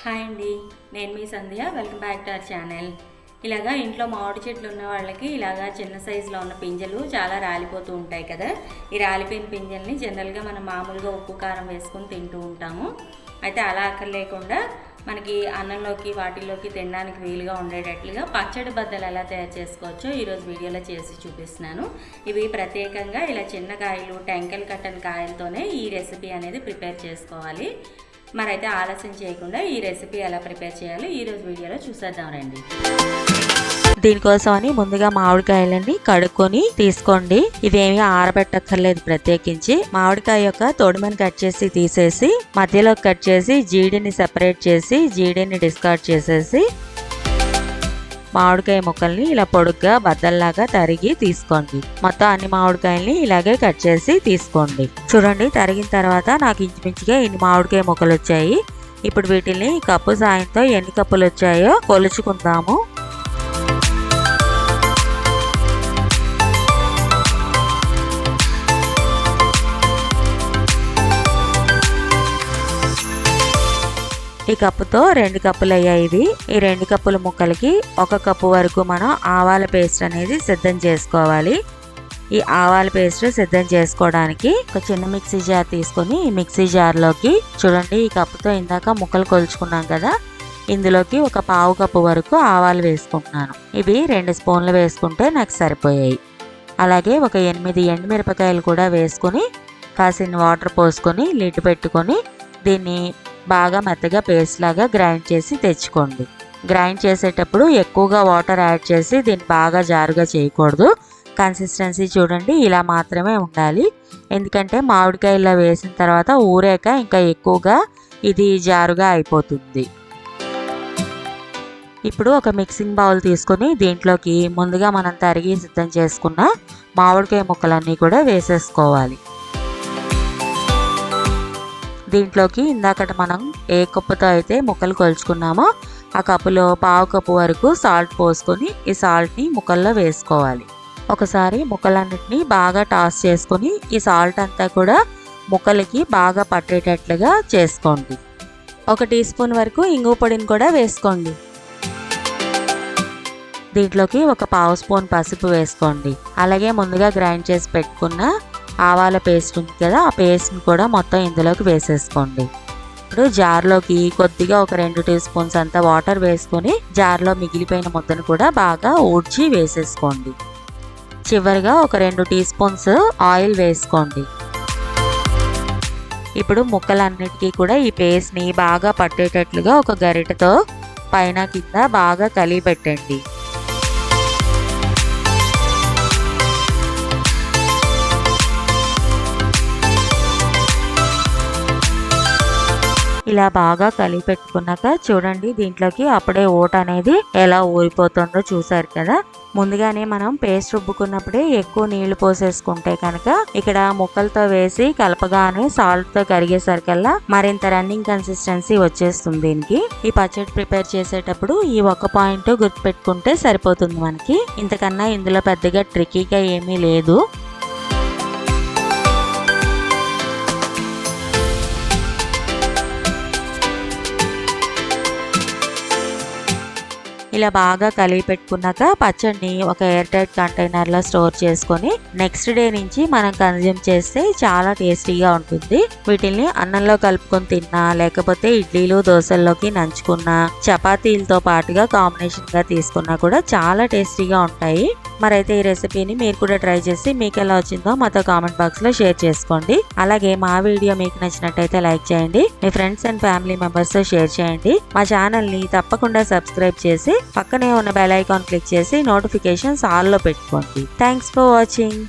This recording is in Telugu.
హాయ్ అండి నేను మీ Sandhya. Welcome back to our channel ఇలాగా ఇంట్లో మామిడి చెట్లు ఉన్న వాళ్ళకి ఇలాగా చిన్న సైజులో ఉన్న పింజలు చాలా రాలిపోతూ ఉంటాయి కదా. ఈ రాలిపోయిన పింజల్ని జనరల్గా మనం మామూలుగా ఉప్పు కారం వేసుకొని తింటూ ఉంటాము. అయితే అలా అక్కర్లేకుండా మనకి అన్నంలోకి వాటిల్లోకి తినడానికి వీలుగా ఉండేటట్లుగా పచ్చడి బద్దలు ఎలా తయారు చేసుకోవచ్చో ఈరోజు వీడియోలో చేసి చూపిస్తున్నాను. ఇవి ప్రత్యేకంగా ఇలా చిన్న కాయలు టెంకల్ కట్టని కాయలతోనే ఈ రెసిపీ అనేది ప్రిపేర్ చేసుకోవాలి. మరైతే ఆలస్యం చేయకుండా ఈ రెసిపీ ఎలా ప్రిపేర్ చేయాలో ఈరోజు వీడియోలో చూసేద్దాం రండి. దీనికోసమని ముందుగా మామిడికాయలని కడుక్కొని తీసుకోండి. ఇవేమి ఆరబెట్టక్కర్లేదు ప్రత్యేకించి. మామిడికాయ యొక్క తొడిమని కట్ చేసి తీసేసి మధ్యలో కట్ చేసి జీడిని సెపరేట్ చేసి జీడిని డిస్కార్డ్ చేసేసి మామిడికాయ ముక్కల్ని ఇలా పొడుగ్గా బద్దల్లాగా తరిగి తీసుకోండి. మొత్తం అన్ని మామిడికాయల్ని ఇలాగే కట్ చేసి తీసుకోండి. చూడండి తరిగిన తర్వాత నాకు ఇంచుమించుగా ఇన్ని మామిడికాయ ముక్కలు వచ్చాయి ఇప్పుడు వీటిని కప్పు సాయంతో ఎన్ని కప్పులు వచ్చాయో కొలుచుకుందాము. ఈ కప్పుతో రెండు కప్పులు అయ్యాయి ఇవి ఈ రెండు కప్పుల ముక్కలకి ఒక కప్పు వరకు మనం ఆవాల పేస్ట్ అనేది సిద్ధం చేసుకోవాలి. ఈ ఆవాల పేస్ట్ సిద్ధం చేసుకోవడానికి ఒక చిన్న మిక్సీ జార్ తీసుకొని ఈ మిక్సీ జార్లోకి చూడండి ఈ కప్పుతో ఇందాక ముక్కలు కొలుచుకున్నాం కదా ఇందులోకి ఒక పావు కప్పు వరకు ఆవాలు వేసుకుంటున్నాను. ఇవి రెండు స్పూన్లు వేసుకుంటే నాకు సరిపోయాయి. అలాగే ఒక ఎనిమిది ఎండుమిరపకాయలు కూడా వేసుకొని కాసిన వాటర్ పోసుకొని లిడ్ పెట్టుకొని దీన్ని బాగా మెత్తగా పేస్ట్ లాగా గ్రైండ్ చేసి తెచ్చుకోండి. గ్రైండ్ చేసేటప్పుడు ఎక్కువగా వాటర్ యాడ్ చేసి దీన్ని బాగా జారుగా చేయకూడదు. కన్సిస్టెన్సీ చూడండి ఇలా మాత్రమే ఉండాలి. ఎందుకంటే మామిడికాయల్లో వేసిన తర్వాత ఊరాక ఇంకా ఎక్కువగా ఇది జారుగా అయిపోతుంది. ఇప్పుడు ఒక మిక్సింగ్ బౌల్ తీసుకొని దీంట్లోకి ముందుగా మనం తరిగి సిద్ధం చేసుకున్న మామిడికాయ ముక్కలన్నీ కూడా వేసేసుకోవాలి. దీంట్లోకి ఇందాకట మనం ఏ కప్పుతో అయితే ముక్కలు కొలుచుకున్నామో ఆ కప్పులో పావు కప్పు వరకు సాల్ట్ పోసుకొని ఈ సాల్ట్ని ముక్కల్లో వేసుకోవాలి. ఒకసారి ముక్కలన్నిటిని బాగా టాస్ చేసుకొని ఈ సాల్ట్ అంతా కూడా ముక్కలకి బాగా పట్టేటట్లుగా చేసుకోండి. ఒక టీ స్పూన్ వరకు ఇంగు పొడిని కూడా వేసుకోండి. దీంట్లోకి ఒక పావు స్పూన్ పసుపు వేసుకోండి. అలాగే ముందుగా గ్రైండ్ చేసి పెట్టుకున్న ఆవాల పేస్ట్ ఉంది కదా ఆ పేస్ట్ని కూడా మొత్తం ఇందులోకి వేసేసుకోండి. ఇప్పుడు జార్లోకి కొద్దిగా ఒక రెండు టీ స్పూన్స్ అంత వాటర్ వేసుకొని జార్లో మిగిలిపోయిన ముద్దను కూడా బాగా ఊడ్చి వేసేసుకోండి. చివరిగా ఒక రెండు టీ స్పూన్స్ ఆయిల్ వేసుకోండి. ఇప్పుడు ముక్కలన్నిటికీ కూడా ఈ పేస్ట్ని బాగా పట్టేటట్లుగా ఒక గరిటతో పైన కింద బాగా కలిగి ఇలా బాగా కలిపి పెట్టుకున్నాక చూడండి దీంట్లోకి అప్పుడే ఓట అనేది ఎలా ఊరిపోతుందో చూసారు కదా. ముందుగానే మనం పేస్ట్ రుబ్బుకున్నప్పుడే ఎక్కువ నీళ్ళు పోసేసుకుంటే కనుక ఇక్కడ ముక్కలతో వేసి కలపగానే సాల్ట్తో కరిగేసరికల్లా మరింత రన్నింగ్ కన్సిస్టెన్సీ వచ్చేస్తుంది దీనికి. ఈ పచ్చడి ప్రిపేర్ చేసేటప్పుడు ఈ ఒక్క పాయింట్ గుర్తుపెట్టుకుంటే సరిపోతుంది మనకి. ఇంతకన్నా ఇందులో పెద్దగా ట్రికీగా ఏమీ లేదు. ఇలా బాగా కలిపి పెట్టుకున్నాక పచ్చడిని ఒక ఎయిర్ టైట్ కంటైనర్లో స్టోర్ చేసుకొని నెక్స్ట్ డే నుంచి మనం కన్జ్యూమ్ చేస్తే చాలా టేస్టీగా ఉంటుంది. వీటిని అన్నంలో కలుపుకొని తిన్నా లేకపోతే ఇడ్లీలు దోశల్లోకి నంచుకున్నా చపాతీలతో పాటుగా కాంబినేషన్గా తీసుకున్నా కూడా చాలా టేస్టీగా ఉంటాయి. మరైతే ఈ రెసిపీని మీరు కూడా ట్రై చేసి మీకు ఎలా వచ్చిందో మాతో కామెంట్ బాక్స్లో షేర్ చేసుకోండి. అలాగే మా వీడియో మీకు నచ్చినట్టయితే లైక్ చేయండి. మీ ఫ్రెండ్స్ అండ్ ఫ్యామిలీ మెంబర్స్తో షేర్ చేయండి. మా ఛానల్ని తప్పకుండా సబ్స్క్రైబ్ చేసి పక్కనే ఉన్న బెల్ ఐకాన్ క్లిక్ చేసి నోటిఫికేషన్స్ ఆల్లో పెట్టుకోండి. Thanks for watching.